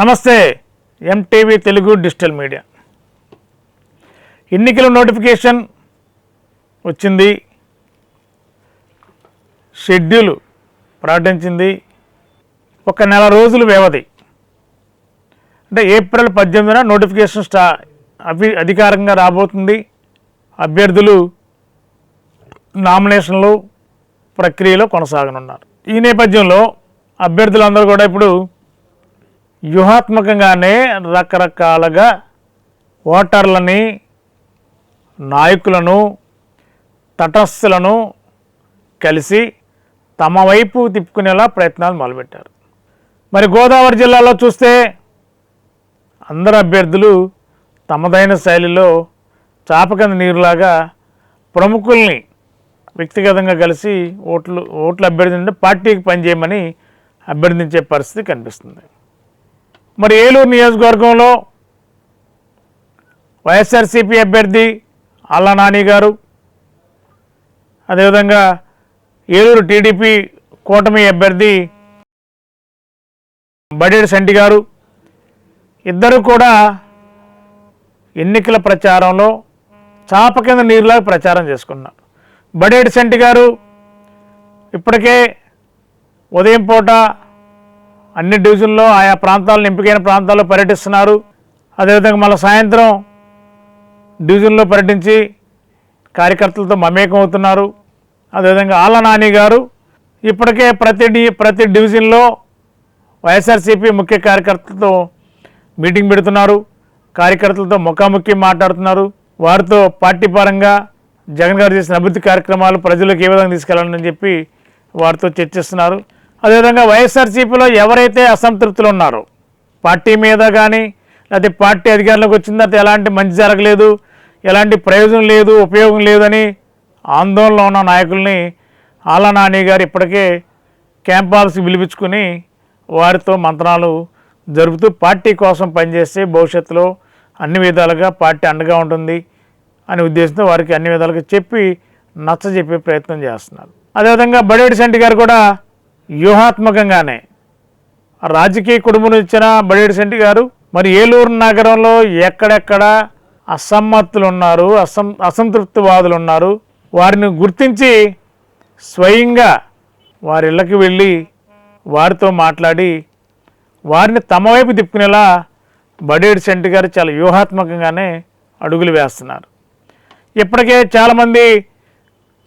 నమస్తే MTV Telugu digital media. ఎన్నికల notification వచ్చింది. షెడ్యూల్ ప్రకటించింది. ఒక నెల రోజులు వ్యవధి. అంటే ఏప్రిల్ పద్దెనిమిదిన నోటిఫికేషన్ స్టా అభి అధికారికంగా రాబోతుంది. అభ్యర్థులు నామినేషన్లు ప్రక్రియలో కొనసాగనున్నారు. ఈ నేపథ్యంలో అభ్యర్థులందరూ కూడా ఇప్పుడు వ్యూహాత్మకంగానే రకరకాలుగా ఓటర్లని నాయకులను తటస్థులను కలిసి తమ వైపు తిప్పుకునేలా ప్రయత్నాలు మొదలుపెట్టారు. మరి గోదావరి జిల్లాలో చూస్తే అందరు అభ్యర్థులు తమదైన శైలిలో చాపకంద నీరులాగా ప్రముఖుల్ని వ్యక్తిగతంగా కలిసి ఓట్లు ఓట్లు అభ్యర్థి పార్టీకి పనిచేయమని అభ్యర్థించే పరిస్థితి కనిపిస్తుంది. మరి ఏలూరు నియోజకవర్గంలో వైఎస్ఆర్సీపీ అభ్యర్థి అల్లా నాని గారు అదేవిధంగా ఏలూరు టీడీపీ కూటమి అభ్యర్థి బడేడు సంటి గారు ఇద్దరు కూడా ఎన్నికల ప్రచారంలో చాప కింద నీరులాగా ప్రచారం చేసుకున్నారు. బడేడు సంటి గారు ఇప్పటికే ఉదయం పూట అన్ని డివిజన్లో ఆయా ప్రాంతాలను ఎంపికైన ప్రాంతాల్లో పర్యటిస్తున్నారు. అదేవిధంగా మళ్ళీ సాయంత్రం డివిజన్లో పర్యటించి కార్యకర్తలతో మమేకం అవుతున్నారు అదేవిధంగా ఆళ్ళ నాని గారు ఇప్పటికే ప్రతి డి ప్రతి డివిజన్లో వైఎస్ఆర్సీపీ ముఖ్య కార్యకర్తలతో మీటింగ్ పెడుతున్నారు. కార్యకర్తలతో ముఖాముఖి మాట్లాడుతున్నారు. వారితో పార్టీ పరంగా జగన్ గారు చేసిన అభివృద్ధి కార్యక్రమాలు ప్రజలకు ఏ విధంగా తీసుకెళ్ళాలని చెప్పి వారితో చర్చిస్తున్నారు. అదేవిధంగా వైఎస్ఆర్సీపీలో ఎవరైతే అసంతృప్తులు ఉన్నారో పార్టీ మీద కానీ లేకపోతే పార్టీ అధికారంలోకి వచ్చిన తర్వాత ఎలాంటి మంచి జరగలేదు ఎలాంటి ప్రయోజనం లేదు ఉపయోగం లేదని ఆందోళనలో ఉన్న నాయకుల్ని ఆళ్ళ నాని గారు ఇప్పటికే క్యాంప్ హాల్స్కి పిలిపించుకుని వారితో మంత్రాలు జరుపుతూ పార్టీ కోసం పనిచేస్తే భవిష్యత్తులో అన్ని విధాలుగా పార్టీ అండగా ఉంటుంది అనే ఉద్దేశంతో వారికి అన్ని విధాలుగా చెప్పి నచ్చజెప్పే ప్రయత్నం చేస్తున్నారు. అదేవిధంగా బడేటి సెంటి గారు కూడా వ్యూహాత్మకంగానే. రాజకీయ కుటుంబం ఇచ్చిన బడేడు సంటి గారు మరి ఏలూరు నగరంలో ఎక్కడెక్కడ అసమ్మతులు ఉన్నారు అసం అసంతృప్తివాదులు ఉన్నారు వారిని గుర్తించి స్వయంగా వారి ఇళ్ళకి వెళ్ళి వారితో మాట్లాడి వారిని తమ వైపు తిప్పుకునేలా బడేడి శెట్టి గారు చాలా వ్యూహాత్మకంగానే అడుగులు వేస్తున్నారు. ఇప్పటికే చాలామంది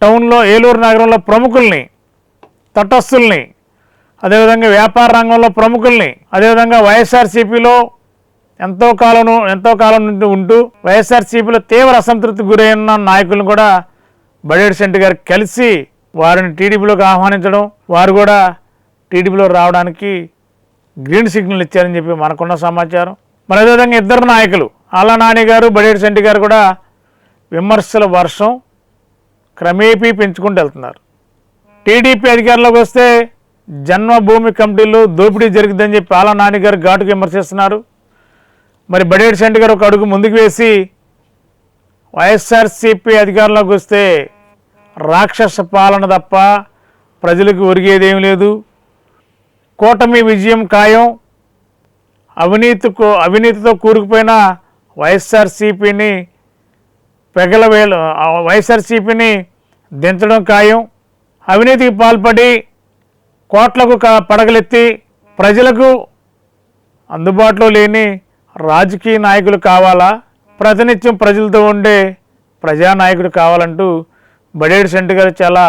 టౌన్లో ఏలూరు నగరంలో ప్రముఖుల్ని తటస్థుల్ని అదేవిధంగా వ్యాపార రంగంలో ప్రముఖుల్ని అదేవిధంగా వైఎస్ఆర్సీపీలో ఎంతో కాలం ఎంతో కాలం నుండి ఉంటూ వైఎస్ఆర్సీపీలో తీవ్ర అసంతృప్తి గురైన నాయకులను కూడా బడేడి సెంటి గారు కలిసి వారిని టీడీపీలోకి ఆహ్వానించడం వారు కూడా టీడీపీలో రావడానికి గ్రీన్ సిగ్నల్ ఇచ్చారని చెప్పి మనకున్న సమాచారం. మరి అదేవిధంగా ఇద్దరు నాయకులు ఆళ్ళ నాని గారు బడేడి సెంటి గారు కూడా విమర్శల వర్షం క్రమేపీ పెంచుకుంటూ వెళ్తున్నారు. టీడీపీ అధికారంలోకి వస్తే జన్మభూమి కమిటీలో దోపిడీ జరిగిందని చెప్పి ఆళ్ళ నాని గారు ఘాటుగా విమర్శిస్తున్నారు. మరి బడేటి సెంటి గారు ఒక అడుగు ముందుకు వేసి వైఎస్ఆర్సీపీ అధికారంలోకి వస్తే రాక్షస పాలన తప్ప ప్రజలకు ఒరిగేదేం లేదు. కూటమి విజయం ఖాయం. అవినీతికు అవినీతితో కూరుకుపోయిన వైఎస్ఆర్సీపీని పెగలవేలు వైఎస్ఆర్సీపీని దించడం ఖాయం. అవినీతికి పాల్పడి కోట్లకు క పడగలెత్తి ప్రజలకు అందుబాటులో లేని రాజకీయ నాయకులు కావాలా? ప్రతినిత్యం ప్రజలతో ఉండే ప్రజానాయకుడు కావాలంటూ బడేడి సెంటి గారు చాలా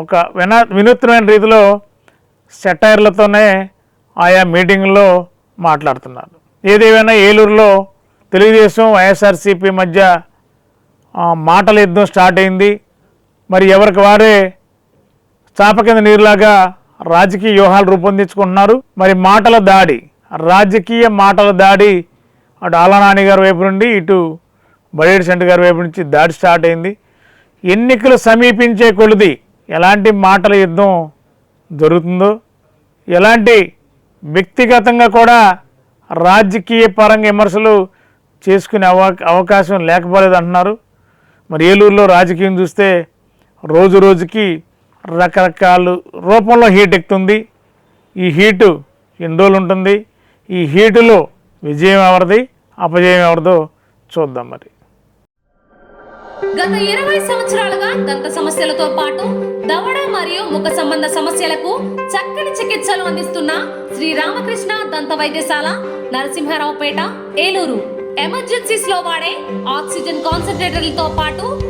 ఒక వినా వినూత్నమైన రీతిలో సెటైర్లతోనే ఆయా మీటింగ్లో మాట్లాడుతున్నారు. ఏదేమైనా ఏలూరులో తెలుగుదేశం వైఎస్ఆర్సీపీ మధ్య మాటల యుద్ధం స్టార్ట్ అయింది. మరి ఎవరికి వారే చాప కింద నీరులాగా రాజకీయ వ్యూహాలు రూపొందించుకుంటున్నారు. మరి మాటల దాడి రాజకీయ మాటల దాడి అటు ఆలనాని గారి వైపు నుండి ఇటు బడేడి సెంటర్ గారి వైపు నుంచి దాడి స్టార్ట్ అయింది. ఎన్నికలు సమీపించే కొలిది ఎలాంటి మాటల యుద్ధం జరుగుతుందో ఎలాంటి వ్యక్తిగతంగా కూడా రాజకీయ పరంగా విమర్శలు చేసుకునే అవ అవకాశం లేకపోలేదు అంటున్నారు మరి ఏలూరులో రాజకీయం చూస్తే రోజు రోజుకి రకరకాల రూపంలో హీట్ ఎక్కుతుంది. ఈ హీటు ఎన్ని రోజులు ఉంటుంది. ఈ హీటులో విజయం ఎవరిది? అపజయం ఎవరిదో చూద్దాం మరి. గత ఇరవై సంవత్సరాలుగా దంత సమస్యలతో పాటు దవడ మరియు ముఖ సంబంధ సమస్యలకు చక్కని చికిత్సలు అందిస్తున్న శ్రీ రామకృష్ణ దంత వైద్యశాల నరసింహారావుపేట ఏలూరు. ఎమర్జెన్సీస్లో వాడే ఆక్సిజన్ కాన్సన్ట్రేటర్లతో పాటు